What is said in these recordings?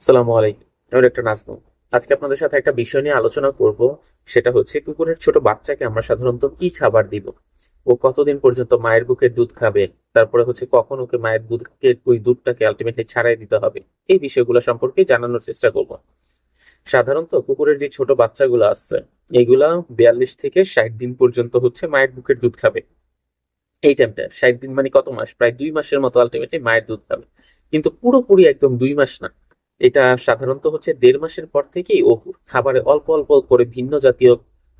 সালামু আলাইকুম। আমি ডক্টর নাজমুল। আজকে আপনাদের সাথে একটা বিষয় নিয়ে আলোচনা করব। সেটা হচ্ছে কুকুরের ছোট বাচ্চাকে আমরা সাধারণত কি খাবার দিব? ও কতদিন পর্যন্ত মায়ের বুকের দুধ খাবে? তারপরে হচ্ছে কখন ওকে মায়ের বুকের ওই দুধটাকে আলটিমেটলি ছাড়াই দিতে হবে? এই বিষয়গুলো সম্পর্কে জানানোর চেষ্টা করব। সাধারণত কুকুরের যে ছোট বাচ্চাগুলো আসছে এগুলা বিয়াল্লিশ থেকে ষাট দিন পর্যন্ত হচ্ছে মায়ের বুকের দুধ খাবে। এই টাইমটা ষাট দিন মানে কত মাস? প্রায় দুই মাসের মতো আলটিমেটলি মায়ের দুধ খাবে। কিন্তু পুরোপুরি একদম দুই মাস না। এটা সাধারণত হচ্ছে দেড় মাসের পর থেকেই ও খাবারে অল্প অল্প করে ভিন্ন জাতীয়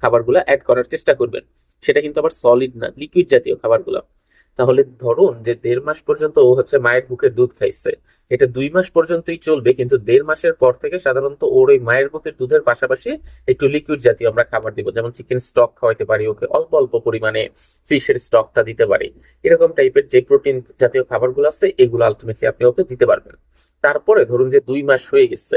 খাবারগুলো অ্যাড করার চেষ্টা করবেন। সেটা কিন্তু আবার সলিড না লিকুইড জাতীয় খাবারগুলো। তাহলে ধরুন যে দেড় মাস পর্যন্ত ও হচ্ছে মায়ের বুকের দুধ খাইছে। এটা দুই মাস পর্যন্তই চলবে, কিন্তু দেড় মাসের পর থেকে সাধারণত ওর ওই মায়ের বুকের দুধের পাশাপাশি একটু লিকুইড জাতীয় আমরা খাবার দিব, যেমন চিকেন স্টক খাওয়াইতে পারি, ওকে অল্প অল্প পরিমাণে ফিশের স্টকটা দিতে পারি। এরকম টাইপের যে প্রোটিন জাতীয় খাবারগুলো আছে, এগুলো আলটিমেটলি আপনি ওকে দিতে পারবেন। তারপরে ধরুন যে দুই মাস হয়ে গেছে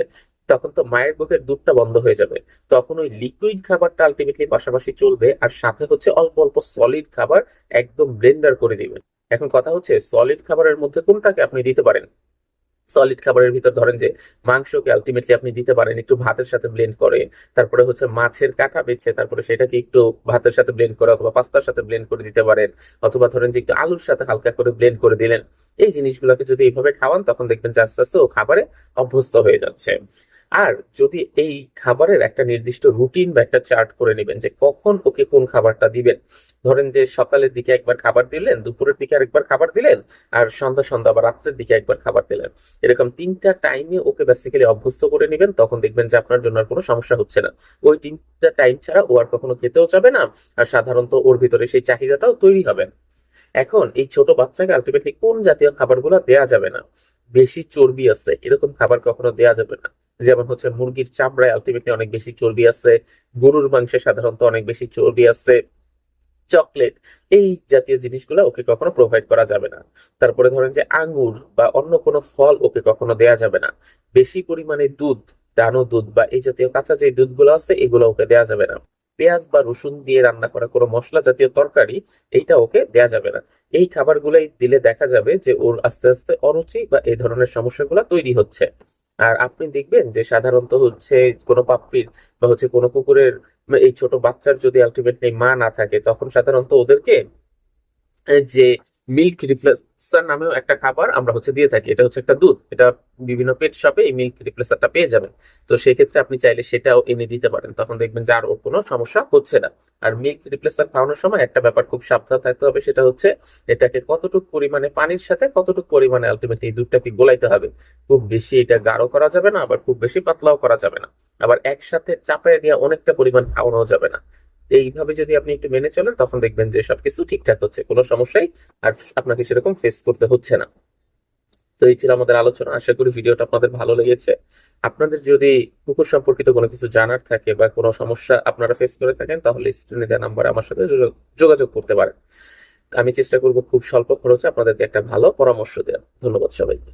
তখন তো মায়ের বুকের দুধটা বন্ধ হয়ে যাবে। তখন ওই লিকুইড খাবারটা আলটিমেটলি পাশাপাশি চলবে আর সাথে হচ্ছে অল্প অল্প সলিড খাবার একদম ব্লেন্ডার করে দিবেন। এখন কথা হচ্ছে সলিড খাবারের মধ্যে কোনটাকে আপনি দিতে পারেন? সলিড খাবারের ভিতর ধরেন যে মাংসকে আলটিমেটলি আপনি দিতে পারেন, একটু ভাতের সাথে ব্লেন্ড করে, তারপরে হচ্ছে মাছের কাঁটা বেছে, তারপরে সেটাকে একটু ভাতের সাথে ব্লেন্ড করে অথবা পাস্তার সাথে ব্লেন্ড করে দিতে পারেন, অথবা ধরেন যে একটু আলুর সাথে হালকা করে ব্লেন্ড করে দিলেন। এই জিনিসগুলোকে যদি এইভাবে খাওয়ান, তখন দেখবেন আস্তে আস্তে ও খাবারে অভ্যস্ত হয়ে যাচ্ছে। আর যদি এই খাবারের একটা নির্দিষ্ট রুটিন বা একটা চার্ট করে নেবেন যে কখন ওকে কোন খাবারটা দিবেন, ধরেন যে সকালের দিকে একবার খাবার দিলেন, দুপুরের দিকে আরেকবার খাবার দিলেন, আর সন্ধ্যা সন্ধ্যা বা রাত্রের দিকে একবার খাবার দিলেন, এরকম তিনটা টাইমে ওকে বেসিক্যালি অভ্যস্ত করে নেবেন, তখন দেখবেন যে আপনার জন্য আর কোনো সমস্যা হচ্ছে না। ওই তিনটা টাইম ছাড়া ও আর কখনো খেতেও যাবে না, আর সাধারণত ওর ভিতরে সেই চাহিদাটাও তৈরি হবে। এখন এই ছোট বাচ্চাকে আলটিমেটলি কোন জাতীয় খাবারগুলো দেয়া যাবে না? বেশি চর্বি আছে, এরকম খাবার কখনো দেয়া যাবে না। যেমন হচ্ছে মুরগির চামড়ায় আলটিমেটলি অনেক বেশি চর্বি আছে, গরুর মাংসে সাধারণত অনেক বেশি চর্বি আছে চকলেট এই জাতীয় জিনিসগুলো ওকে কখনো প্রোভাইড করা যাবে না। তারপরে ধরেন যে আঙ্গুর বা অন্য কোনো ফল ওকে কখনো দেয়া যাবে না। বেশি পরিমাণে দুধ, ডানো দুধ বা এই জাতীয় কাঁচা যে দুধগুলো আছে, এগুলো ওকে দেয়া যাবে না। পেঁয়াজ বা রসুন দিয়ে রান্না করা কোনো মশলা জাতীয় তরকারি, এইটা ওকে দেয়া যাবে না। এই খাবারগুলাই দিলে দেখা যাবে যে ওর আস্তে আস্তে অরুচি বা এই ধরনের সমস্যাগুলো তৈরি হচ্ছে। আর আপনি দেখবেন যে সাধারণত হচ্ছে কোনো পাপ্পির বা হচ্ছে কোনো কুকুরের এই ছোট বাচ্চার যদি আলটিমেটলি মা না থাকে, তখন সাধারণত ওদেরকে যে মিল্ক রিপ্লেসার নামেও একটা খাবার আমরা হচ্ছে দিয়ে থাকি। এটা হচ্ছে একটা দুধ। এটা বিভিন্ন পেট শপে এই মিল্ক রিপ্লেসারটা পেয়ে যাবেন। তো সেই ক্ষেত্রে আপনি চাইলে সেটাও এনে দিতে পারেন। তখন দেখবেন যার ওর কোনো সমস্যা হচ্ছে না। আর মিল্ক রিপ্লেসার খাওয়ানোর সময় একটা ব্যাপার খুব সাবধান থাকতে হবে, সেটা হচ্ছে এটাকে কতটুকু পরিমাণে পানির সাথে কতটুকু পরিমাণে আলটিমেটলি এই দুধটাকে গোলাইতে হবে। খুব বেশি এটা গাঢ় করা যাবে না, আবার খুব বেশি পাতলাও করা যাবে না। আবার একসাথে চাপায় দিয়ে অনেকটা পরিমাণ খাওয়ানো যাবে না। এইভাবে যদি আপনি একটু মেনে চলেন, তখন দেখবেন যে সবকিছু ঠিকঠাক হচ্ছে, কোনো সমস্যাই আর আপনাকে সেরকম ফেস করতে হচ্ছে না। তো এই ছিল আমাদের আলোচনা। আশা করি ভিডিওটা আপনাদের ভালো লেগেছে। আপনাদের যদি কুকুর সম্পর্কিত কোনো কিছু জানার থাকে বা কোনো সমস্যা আপনারা ফেস করে থাকেন, তাহলে স্ক্রিনে দেওয়া নাম্বারে আমার সাথে যোগাযোগ করতে পারেন। আমি চেষ্টা করব খুব স্বল্প খরচে আপনাদেরকে একটা ভালো পরামর্শ দেওয়ার। ধন্যবাদ সবাইকে।